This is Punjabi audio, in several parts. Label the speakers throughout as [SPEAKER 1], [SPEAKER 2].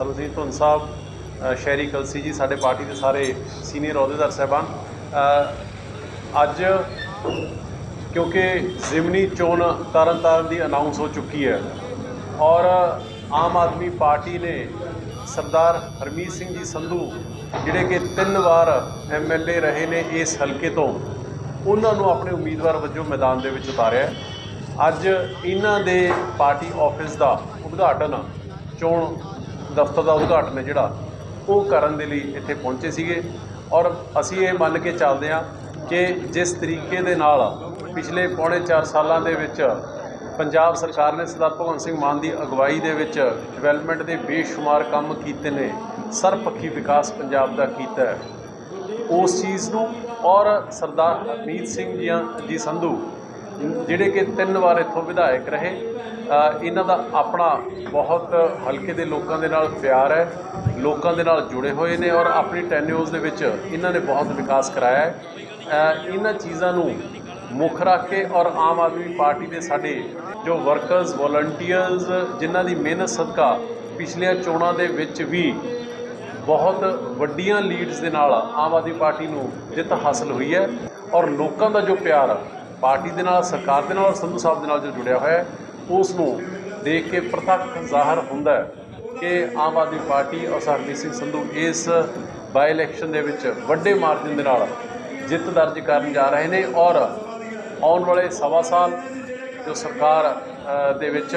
[SPEAKER 1] ਸਰਬਜੀਤ ਧੁੰਨ ਸਾਹਿਬ ਸ਼ਹਿਰੀ ਕਲਸੀ ਜੀ, ਸਾਡੇ ਪਾਰਟੀ ਦੇ ਸਾਰੇ ਸੀਨੀਅਰ ਅਹੁਦੇਦਾਰ ਸਾਹਿਬਾਨ। ਅੱਜ ਕਿਉਂਕਿ ਜ਼ਿਮਨੀ ਚੋਣ ਤਰਨਤਾਰਨ ਦੀ ਅਨਾਉਂਸ ਹੋ ਚੁੱਕੀ ਹੈ ਔਰ ਆਮ ਆਦਮੀ ਪਾਰਟੀ ਨੇ ਸਰਦਾਰ ਹਰਮੀਤ ਸਿੰਘ ਜੀ ਸੰਧੂ, ਜਿਹੜੇ ਕਿ ਤਿੰਨ ਵਾਰ ਐਮਐਲਏ ਰਹੇ ਨੇ ਇਸ ਹਲਕੇ ਤੋਂ, ਉਹਨਾਂ ਨੂੰ ਆਪਣੇ ਉਮੀਦਵਾਰ ਵਜੋਂ ਮੈਦਾਨ ਦੇ ਵਿੱਚ ਉਤਾਰਿਆ ਅੱਜ ਇਹਨਾਂ ਦੇ ਪਾਰਟੀ ਆਫਿਸ ਦਾ ਉਦਘਾਟਨ ਚੋਣ ਦਫ਼ਤਰ ਦਾ ਉਦਘਾਟਨ ਹੈ ਜਿਹੜਾ, ਉਹ ਕਰਨ ਦੇ ਲਈ ਇੱਥੇ ਪਹੁੰਚੇ ਸੀਗੇ। ਔਰ ਅਸੀਂ ਇਹ ਮੰਨ ਕੇ ਚੱਲਦੇ ਹਾਂ ਕਿ ਜਿਸ ਤਰੀਕੇ ਦੇ ਨਾਲ ਪਿਛਲੇ ਪੌਣੇ 4 ਸਾਲਾਂ ਦੇ ਵਿੱਚ ਪੰਜਾਬ ਸਰਕਾਰ ਨੇ ਸਰਦਾਰ ਭਗਵੰਤ ਸਿੰਘ ਮਾਨ ਦੀ ਅਗਵਾਈ ਦੇ ਵਿੱਚ ਡਿਵੈਲਪਮੈਂਟ ਦੇ ਬੇਸ਼ੁਮਾਰ ਕੰਮ ਕੀਤੇ ਨੇ, ਸਰਬਪੱਖੀ ਵਿਕਾਸ ਪੰਜਾਬ ਦਾ ਕੀਤਾ ਹੈ। ਉਸ ਚੀਜ਼ ਨੂੰ ਔਰ ਸਰਦਾਰ ਹਰਮੀਤ ਸਿੰਘ ਜੀਆਂ ਜੀ ਸੰਧੂ ਜਿਹੜੇ ਕਿ ਤਿੰਨ ਵਾਰ ਇੱਥੋਂ ਵਿਧਾਇਕ ਰਹੇ ਇਹਨਾਂ ਦਾ ਆਪਣਾ ਬਹੁਤ ਹਲਕੇ ਦੇ ਲੋਕਾਂ ਦੇ ਨਾਲ ਪਿਆਰ ਹੈ, ਲੋਕਾਂ ਦੇ ਨਾਲ ਜੁੜੇ ਹੋਏ ਨੇ ਔਰ ਆਪਣੀ ਟੈਨਿਓਰਸ ਦੇ ਵਿੱਚ ਇਹਨਾਂ ਨੇ ਬਹੁਤ ਵਿਕਾਸ ਕਰਾਇਆ ਹੈ। ਇਹਨਾਂ ਚੀਜ਼ਾਂ ਨੂੰ ਮੁੱਖ ਰੱਖ ਕੇ ਔਰ ਆਮ ਆਦਮੀ ਪਾਰਟੀ ਦੇ ਸਾਡੇ ਜੋ ਵਰਕਰਸ, ਵੋਲੰਟੀਅਰਸ, ਜਿਨ੍ਹਾਂ ਦੀ ਮਿਹਨਤ ਸਦਕਾ ਪਿਛਲੀਆਂ ਚੋਣਾਂ ਦੇ ਵਿੱਚ ਵੀ ਬਹੁਤ ਵੱਡੀਆਂ ਲੀਡਸ ਦੇ ਨਾਲ ਆਮ ਆਦਮੀ ਪਾਰਟੀ ਨੂੰ ਜਿੱਤ ਹਾਸਲ ਹੋਈ ਹੈ ਔਰ ਲੋਕਾਂ ਦਾ ਜੋ ਪਿਆਰ ਪਾਰਟੀ ਦੇ ਨਾਲ, ਸਰਕਾਰ ਦੇ ਨਾਲ ਔਰ ਸੰਧੂ ਸਾਹਿਬ ਦੇ ਨਾਲ ਜੋ ਜੁੜਿਆ ਹੋਇਆ ਉਸ ਨੂੰ ਦੇਖ ਕੇ ਪ੍ਰਤੱਖ ਜ਼ਾਹਰ ਹੁੰਦਾ ਕਿ ਆਮ ਆਦਮੀ ਪਾਰਟੀ ਔਰ ਸਰਬਜੀਤ ਸਿੰਘ ਸੰਧੂ ਇਸ ਬਾਈ ਇਲੈਕਸ਼ਨ ਦੇ ਵਿੱਚ ਵੱਡੇ ਮਾਰਜਨ ਦੇ ਨਾਲ ਜਿੱਤ ਦਰਜ ਕਰਨ ਜਾ ਰਹੇ ਨੇ ਔਰ ਆਉਣ ਵਾਲੇ ਸਵਾ ਸਾਲ ਜੋ ਸਰਕਾਰ ਦੇ ਵਿੱਚ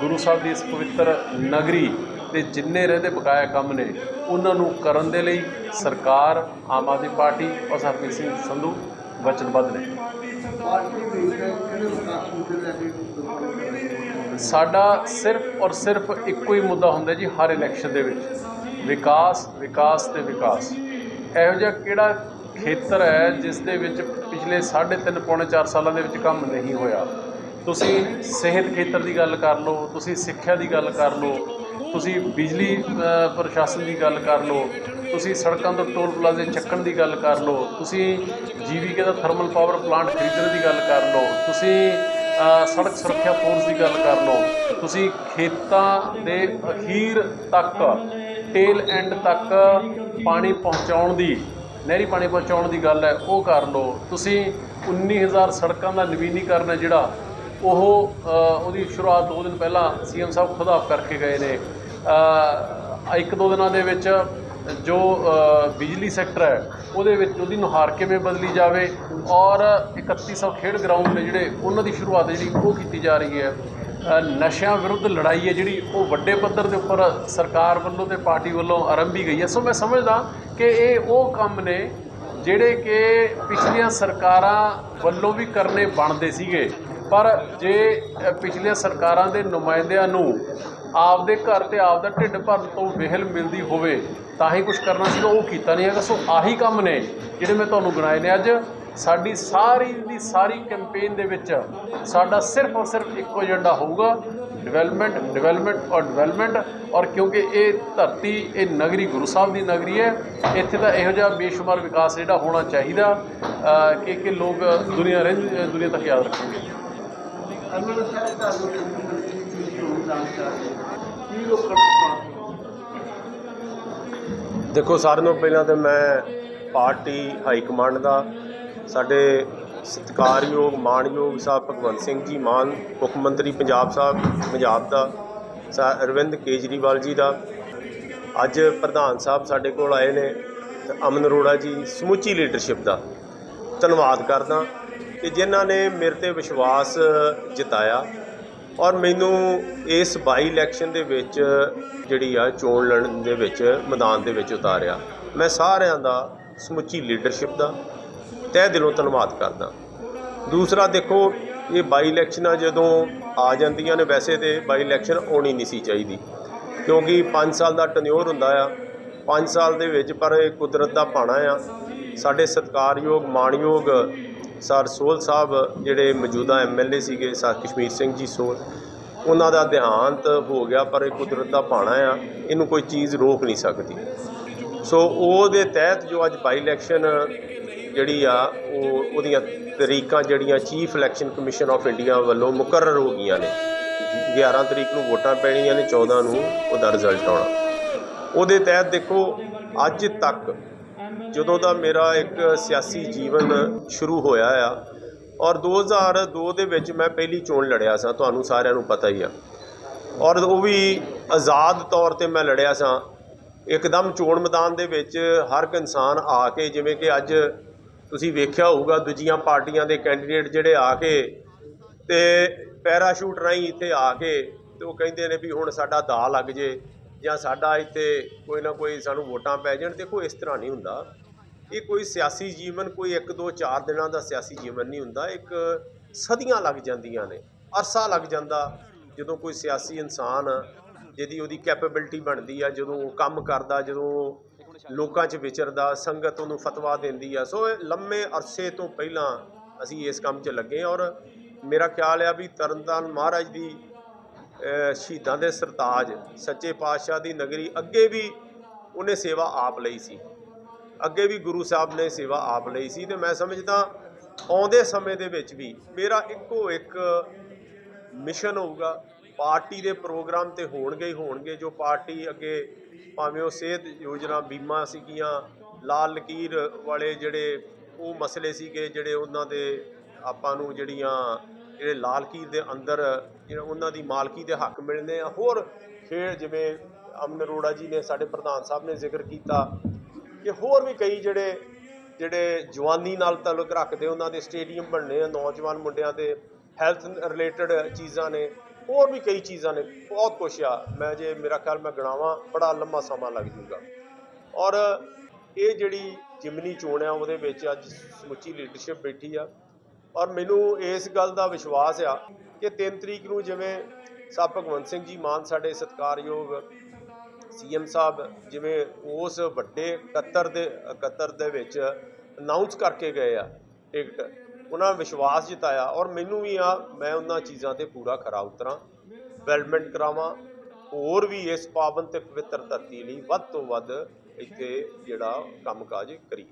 [SPEAKER 1] ਗੁਰੂ ਸਾਹਿਬ ਦੀ ਇਸ ਪਵਿੱਤਰ ਨਗਰੀ ਤੇ ਜਿੰਨੇ ਰਹਿੰਦੇ ਬਕਾਇਆ ਕੰਮ ਨੇ, ਉਹਨਾਂ ਨੂੰ ਕਰਨ ਦੇ ਲਈ ਸਰਕਾਰ, ਆਮ ਆਦਮੀ ਪਾਰਟੀ ਔਰ ਸਰਬਜੀਤ ਸਿੰਘ ਸੰਧੂ ਵਚਨਬੱਧ ਨੇ। ਸਾਡਾ ਸਿਰਫ ਔਰ ਸਿਰਫ ਇੱਕੋ ਹੀ ਮੁੱਦਾ ਹੁੰਦਾ ਜੀ ਹਰ ਇਲੈਕਸ਼ਨ ਦੇ ਵਿੱਚ। ਵਿਕਾਸ ਵਿਕਾਸ ਤੇ ਵਿਕਾਸ। ਇਹੋ ਜਿਹਾ ਕਿਹੜਾ ਖੇਤਰ ਹੈ ਜਿਸ ਦੇ ਵਿੱਚ ਪਿਛਲੇ 3.5 ਪੌਣੇ 4 ਸਾਲਾਂ ਦੇ ਵਿੱਚ ਕੰਮ ਨਹੀਂ ਹੋਇਆ? ਤੁਸੀਂ ਸਿਹਤ ਖੇਤਰ ਦੀ ਗੱਲ ਕਰ ਲਓ, ਤੁਸੀਂ ਸਿੱਖਿਆ ਦੀ ਗੱਲ ਕਰ ਲਓ, ਤੁਸੀਂ ਬਿਜਲੀ ਪ੍ਰਸ਼ਾਸਨ ਦੀ ਗੱਲ ਕਰ ਲਓ ਤੁਸੀਂ ਸੜਕਾਂ ਤੋਂ ਟੋਲ ਪਲਾਜ਼ੇ ਚੱਕਣ ਦੀ ਗੱਲ ਕਰ ਲਓ, ਤੁਸੀਂ ਜੀਵੀਕੇ ਦਾ ਥਰਮਲ ਪਾਵਰ ਪਲਾਂਟ ਖਰੀਦਣ ਦੀ ਗੱਲ ਕਰ ਲਓ, ਤੁਸੀਂ ਸੜਕ ਸੁਰੱਖਿਆ ਫੋਰਸ ਦੀ ਗੱਲ ਕਰ ਲਓ, ਤੁਸੀਂ ਖੇਤਾਂ ਦੇ ਅਖੀਰ ਤੱਕ ਟੇਲ ਐਂਡ ਤੱਕ ਪਾਣੀ ਪਹੁੰਚਾਉਣ ਦੀ, ਨਹਿਰੀ ਪਾਣੀ ਪਹੁੰਚਾਉਣ ਦੀ ਗੱਲ ਹੈ, ਉਹ ਕਰ ਲਓ। ਤੁਸੀਂ 19000 ਸੜਕਾਂ ਦਾ ਨਵੀਨੀਕਰਨ ਹੈ ਜਿਹੜਾ, ਉਹ ਉਹਦੀ ਸ਼ੁਰੂਆਤ ਦੋ ਦਿਨ ਪਹਿਲਾਂ ਸੀਐਮ ਸਾਹਿਬ ਖੁਦ ਆਪ ਕਰਕੇ ਗਏ ਨੇ। ਇੱਕ ਦੋ ਦਿਨਾਂ ਦੇ ਵਿੱਚ ਜੋ ਬਿਜਲੀ ਸੈਕਟਰ ਹੈ, ਉਹਦੇ ਵਿੱਚ ਉਹਦੀ ਨੁਹਾਰ ਕਿਵੇਂ ਬਦਲੀ ਜਾਵੇ ਔਰ 3100 ਖੇਡ ਗਰਾਊਂਡ ਨੇ ਜਿਹੜੇ ਉਹਨਾਂ ਦੀ ਸ਼ੁਰੂਆਤ ਜਿਹੜੀ ਉਹ ਕੀਤੀ ਜਾ ਰਹੀ ਹੈ। ਨਸ਼ਿਆਂ ਵਿਰੁੱਧ ਲੜਾਈ ਹੈ ਜਿਹੜੀ, ਉਹ ਵੱਡੇ ਪੱਧਰ ਦੇ ਉੱਪਰ ਸਰਕਾਰ ਵੱਲੋਂ ਤੇ ਪਾਰਟੀ ਵੱਲੋਂ ਆਰੰਭੀ ਗਈ ਹੈ। ਸੋ ਮੈਂ ਸਮਝਦਾ ਕਿ ਇਹ ਉਹ ਕੰਮ ਨੇ ਜਿਹੜੇ ਕਿ ਪਿਛਲੀਆਂ ਸਰਕਾਰਾਂ ਵੱਲੋਂ ਵੀ ਕਰਨੇ ਬਣਦੇ ਸੀਗੇ। ਪਰ ਜੇ ਅ, ਪਿਛਲੀਆਂ ਸਰਕਾਰਾਂ ਦੇ ਨੁਮਾਇੰਦਿਆਂ ਨੂੰ ਆਪਦੇ ਘਰ ਤੇ ਆਪਦਾ ਢਿੱਡ ਭਰਨ ਤੋਂ ਵਿਹਲ ਮਿਲਦੀ ਹੋਵੇ ਤਾਂ ਹੀ ਕੁਝ ਕਰਨਾ ਸੀ ਉਹ ਕੀਤਾ ਨਹੀਂ ਹੈਗਾ। ਸੋ ਆਹੀ ਕੰਮ ਨੇ ਜਿਹੜੇ ਮੈਂ ਤੁਹਾਨੂੰ ਗਿਣਾਏ ਨੇ ਅੱਜ। ਸਾਡੀ ਸਾਰੀ ਦੀ ਸਾਰੀ ਕੈਂਪੇਨ ਦੇ ਵਿੱਚ ਸਾਡਾ ਸਿਰਫ ਔਰ ਸਿਰਫ ਇੱਕੋ ਏਜੰਡਾ ਹੋਊਗਾ ਡਿਵੈਲਪਮੈਂਟ ਡਿਵੈਲਪਮੈਂਟ ਔਰ ਡਿਵੈਲਪਮੈਂਟ ਔਰ ਕਿਉਂਕਿ ਇਹ ਧਰਤੀ ਇਹ ਨਗਰੀ ਗੁਰੂ ਸਾਹਿਬ ਦੀ ਨਗਰੀ ਹੈ ਇੱਥੇ ਤਾਂ ਇਹੋ ਜਿਹਾ ਬੇਸ਼ੁਮਾਰ ਵਿਕਾਸ ਜਿਹੜਾ ਹੋਣਾ ਚਾਹੀਦਾ ਕਿ ਕਿ ਲੋਕ ਦੁਨੀਆ ਰਹਿ ਦੁਨੀਆ ਤੱਕ ਯਾਦ ਰੱਖਣਗੇ।
[SPEAKER 2] ਅਮਰ ਸਾਹਿਬ ਦਾ ਲੋਕ ਕੀ ਹੋਣਾ ਚਾਹੀਦਾ ਕੀ ਲੋਕ ਕਰਨਾ
[SPEAKER 3] ਦੇਖੋ, ਸਾਰਿਆਂ ਨੂੰ ਪਹਿਲਾਂ ਤਾਂ ਮੈਂ ਪਾਰਟੀ ਹਾਈ ਕਮਾਂਡ ਦਾ, ਸਾਡੇ ਸਤਿਕਾਰਯੋਗ, ਮਾਣਯੋਗ ਸਾਹਿਬ ਭਗਵੰਤ ਸਿੰਘ ਜੀ, ਮਾਨ ਮੁੱਖ ਮੰਤਰੀ ਪੰਜਾਬ ਸਾਹਿਬ, ਪੰਜਾਬ ਦਾ, ਸਾ ਅਰਵਿੰਦ ਕੇਜਰੀਵਾਲ ਜੀ ਦਾ। ਅੱਜ ਪ੍ਰਧਾਨ ਸਾਹਿਬ ਸਾਡੇ ਕੋਲ ਆਏ ਨੇ ਤੇ ਅਮਨ ਅਰੋੜਾ ਜੀ ਸਮੁੱਚੀ ਲੀਡਰਸ਼ਿਪ ਦਾ। ਧੰਨਵਾਦ ਕਰਦਾ। ਕਿ ਜਿਨ੍ਹਾਂ ਨੇ ਮੇਰੇ ਤੇ ਵਿਸ਼ਵਾਸ ਜਿਤਾਇਆ ਔਰ ਮੈਨੂੰ ਇਸ ਬਾਈ ਇਲੈਕਸ਼ਨ ਦੇ ਵਿੱਚ ਜਿਹੜੀ ਆ ਚੋਣ ਲੜਨ ਦੇ ਵਿੱਚ, ਮੈਦਾਨ ਦੇ ਵਿੱਚ ਉਤਾਰਿਆ। ਮੈਂ ਸਾਰਿਆਂ ਦਾ ਸਮੁੱਚੀ ਲੀਡਰਸ਼ਿਪ ਦਾ ਤਹਿ ਦਿਲੋਂ ਧੰਨਵਾਦ ਕਰਦਾ। ਦੂਸਰਾ ਦੇਖੋ, ਇਹ ਬਾਈ ਇਲੈਕਸ਼ਨਾਂ ਜਦੋਂ ਆ ਜਾਂਦੀਆਂ ਨੇ, ਵੈਸੇ ਤੇ ਬਾਈ ਇਲੈਕਸ਼ਨ ਆਉਣੀ ਨਹੀਂ ਸੀ ਚਾਹੀਦੀ। ਕਿਉਂਕਿ 5 ਸਾਲ ਦਾ ਟਨਿਓਰ ਹੁੰਦਾ ਆ। 5 ਸਾਲ ਦੇ ਵਿੱਚ ਪਰ ਇਹ ਕੁਦਰਤ ਦਾ ਪਾਣਾ ਆ। ਸਾਡੇ ਸਤਿਕਾਰਯੋਗ, ਮਾਣਯੋਗ ਸਰ ਸੋਲ ਸਾਹਿਬ ਜਿਹੜੇ ਮੌਜੂਦਾ ਐਮਐਲਏ ਸੀਗੇ, ਸਰ ਕਸ਼ਮੀਰ ਸਿੰਘ ਜੀ ਸੋਲ ਉਹਨਾਂ ਦਾ ਦੇਹਾਂਤ ਹੋ ਗਿਆ, ਪਰ ਇਹ ਕੁਦਰਤ ਦਾ ਪਾਣਾ ਆ, ਇਹਨੂੰ ਕੋਈ ਚੀਜ਼ ਰੋਕ ਨਹੀਂ ਸਕਦੀ। ਸੋ ਉਹਦੇ ਤਹਿਤ ਜੋ ਅੱਜ ਬਾਈ ਇਲੈਕਸ਼ਨ ਜਿਹੜੀ ਆ, ਉਹ ਉਹਦੀਆਂ ਤਰੀਕਾਂ ਜਿਹੜੀਆਂ chief election commission of India ਵੱਲੋਂ ਮੁਕਰਰ ਹੋ ਗਈਆਂ ਨੇ। 11 ਤਰੀਕ ਨੂੰ ਵੋਟਾਂ ਪੈਣੀਆਂ ਨੇ 14 ਨੂੰ ਉਹਦਾ ਰਿਜ਼ਲਟ ਆਉਣਾ। ਉਹਦੇ ਤਹਿਤ ਦੇਖੋ, ਅੱਜ ਤੱਕ ਜਦੋਂ ਦਾ ਮੇਰਾ ਇੱਕ ਸਿਆਸੀ ਜੀਵਨ ਸ਼ੁਰੂ ਹੋਇਆ ਆ ਔਰ 2002 ਦੇ ਵਿੱਚ ਮੈਂ ਪਹਿਲੀ ਚੋਣ ਲੜਿਆ ਸਾਂ, ਤੁਹਾਨੂੰ ਸਾਰਿਆਂ ਨੂੰ ਪਤਾ ਹੀ ਆ। ਔਰ ਉਹ ਵੀ ਆਜ਼ਾਦ ਤੌਰ ਤੇ ਮੈਂ ਲੜਿਆ ਸਾਂ। ਇੱਕਦਮ ਚੋਣ ਮੈਦਾਨ ਦੇ ਵਿੱਚ ਹਰ ਇੱਕ ਇਨਸਾਨ ਆ ਕੇ, ਜਿਵੇਂ ਕਿ ਅੱਜ ਤੁਸੀਂ ਵੇਖਿਆ ਹੋਊਗਾ, ਦੂਜੀਆਂ ਪਾਰਟੀਆਂ ਦੇ ਕੈਂਡੀਡੇਟ ਜਿਹੜੇ ਆ ਕੇ ਤੇ ਪੈਰਾਸ਼ੂਟ ਰਾਹੀਂ ਇੱਥੇ ਆ ਕੇ ਤੇ ਉਹ ਕਹਿੰਦੇ ਨੇ ਵੀ ਹੁਣ ਸਾਡਾ ਦਾ ਲੱਗ ਜੇ। ਜਾਂ ਸਾਡਾ ਇੱਥੇ ਕੋਈ ਨਾ ਕੋਈ ਸਾਨੂੰ ਵੋਟਾਂ ਪੈ ਜਾਣ, ਦੇਖੋ ਇਸ ਤਰ੍ਹਾਂ ਨਹੀਂ ਹੁੰਦਾ। ਇਹ ਕੋਈ ਸਿਆਸੀ ਜੀਵਨ, ਕੋਈ 1 2 4 ਦਿਨਾਂ ਦਾ ਸਿਆਸੀ ਜੀਵਨ ਨਹੀਂ ਹੁੰਦਾ। ਇੱਕ ਸਦੀਆਂ ਲੱਗ ਜਾਂਦੀਆਂ ਨੇ, ਅਰਸਾ ਲੱਗ ਜਾਂਦਾ ਜਦੋਂ ਕੋਈ ਸਿਆਸੀ ਇਨਸਾਨ ਜਿਹਦੀ ਉਹਦੀ ਕੈਪੇਬਿਲਿਟੀ ਬਣਦੀ ਆ, ਜਦੋਂ ਉਹ ਕੰਮ ਕਰਦਾ, ਜਦੋਂ ਲੋਕਾਂ 'ਚ ਵਿਚਰਦਾ, ਸੰਗਤ ਉਹਨੂੰ ਫਤਵਾ ਦਿੰਦੀ ਆ। ਸੋ ਇਹ ਲੰਮੇ ਅਰਸੇ ਤੋਂ ਪਹਿਲਾਂ ਅਸੀਂ ਇਸ ਕੰਮ 'ਚ ਲੱਗੇ ਔਰ ਮੇਰਾ ਖਿਆਲ ਆ ਵੀ ਤਰਨਤਾਰਨ ਮਹਾਰਾਜ ਦੀ ਸ਼ਹੀਦਾਂ ਦੇ ਸਰਤਾਜ ਸੱਚੇ ਪਾਤਸ਼ਾਹ ਦੀ ਨਗਰੀ ਅੱਗੇ ਵੀ ਉਹਨੇ ਸੇਵਾ ਆਪ ਲਈ ਸੀ। ਅੱਗੇ ਵੀ ਗੁਰੂ ਸਾਹਿਬ ਨੇ ਸੇਵਾ ਆਪ ਲਈ ਸੀ ਤੇ ਮੈਂ ਸਮਝਦਾ ਆਉਂਦੇ ਸਮੇਂ ਦੇ ਵਿੱਚ ਵੀ ਮੇਰਾ ਇੱਕੋ ਇੱਕ ਮਿਸ਼ਨ ਹੋਊਗਾ। ਪਾਰਟੀ ਦੇ ਪ੍ਰੋਗਰਾਮ ਤੇ ਹੋਣਗੇ ਹੀ ਹੋਣਗੇ। ਜੋ ਪਾਰਟੀ ਅੱਗੇ ਭਾਵੇਂ ਉਹ ਸਿਹਤ ਯੋਜਨਾ ਬੀਮਾ ਸੀਗੀਆਂ, ਲਾਲ ਲਕੀਰ ਵਾਲੇ ਜਿਹੜੇ ਉਹ ਮਸਲੇ ਸੀਗੇ, ਜਿਹੜੇ ਉਹਨਾਂ ਦੇ ਆਪਾਂ ਨੂੰ ਜਿਹੜੀਆਂ ਜਿਹੜੇ ਲਾਲ ਲਕੀਰ ਦੇ ਅੰਦਰ, ਜਿਹੜਾ ਉਹਨਾਂ ਦੀ ਮਾਲਕੀ ਦੇ ਹੱਕ ਮਿਲਨੇ ਆ। ਹੋਰ ਖੇਡ ਜਿਵੇਂ ਅਮਨ ਅਰੋੜਾ ਜੀ ਨੇ ਸਾਡੇ ਪ੍ਰਧਾਨ ਸਾਹਿਬ ਨੇ ਜ਼ਿਕਰ ਕੀਤਾ ਕਿ ਹੋਰ ਵੀ ਕਈ ਜਿਹੜੇ ਜਿਹੜੇ ਜਵਾਨੀ ਨਾਲ ਤਾਲੁਕ ਰੱਖਦੇ ਉਹਨਾਂ ਦੇ ਸਟੇਡੀਅਮ ਬਣਨੇ ਆ, ਨੌਜਵਾਨ ਮੁੰਡਿਆਂ ਦੇ ਹੈਲਥ ਰਿਲੇਟਡ ਚੀਜ਼ਾਂ ਨੇ, ਹੋਰ ਵੀ ਕਈ ਚੀਜ਼ਾਂ ਨੇ। ਬਹੁਤ ਕੁਛ ਆ। ਮੈਂ ਜੇ ਮੇਰਾ ਖਿਆਲ ਮੈਂ ਗਣਾਵਾਂ, ਬੜਾ ਲੰਮਾ ਸਮਾਂ ਲੱਗ ਜੂਗਾ। ਔਰ ਇਹ ਜਿਹੜੀ ਜਿਮਨੀ ਚੋਣ ਆ, ਉਹਦੇ ਵਿੱਚ ਅੱਜ ਸਮੁੱਚੀ ਲੀਡਰਸ਼ਿਪ ਬੈਠੀ ਆ। ਔਰ ਮੈਨੂੰ ਇਸ ਗੱਲ ਦਾ ਵਿਸ਼ਵਾਸ ਆ ਕਿ 3 ਤਰੀਕ ਨੂੰ ਜਿਵੇਂ ਸਾਹਿਬ ਭਗਵੰਤ ਸਿੰਘ ਜੀ ਮਾਨ ਸਾਡੇ ਸਤਿਕਾਰਯੋਗ ਸੀਐਮ ਸਾਹਿਬ ਜਿਵੇਂ ਉਸ ਵੱਡੇ 71 ਦੇ 71 ਦੇ ਵਿੱਚ ਅਨਾਉਂਸ ਕਰਕੇ ਗਏ ਆ ਟਿਕਟ, ਉਹਨਾਂ ਵਿਸ਼ਵਾਸ ਜਤਾਇਆ ਔਰ ਮੈਨੂੰ ਵੀ ਆ, ਮੈਂ ਉਹਨਾਂ ਚੀਜ਼ਾਂ ਤੇ ਪੂਰਾ ਖਰਾ ਉਤਰਾਂ ਡਿਵੈਲਪਮੈਂਟ ਕਰਾਵਾਂ, ਹੋਰ ਵੀ ਇਸ ਪਾਵਨ ਤੇ ਪਵਿੱਤਰ ਧਰਤੀ ਲਈ ਵੱਧ ਤੋਂ ਵੱਧ ਇੱਥੇ ਜਿਹੜਾ ਕੰਮਕਾਜ ਕਰੀ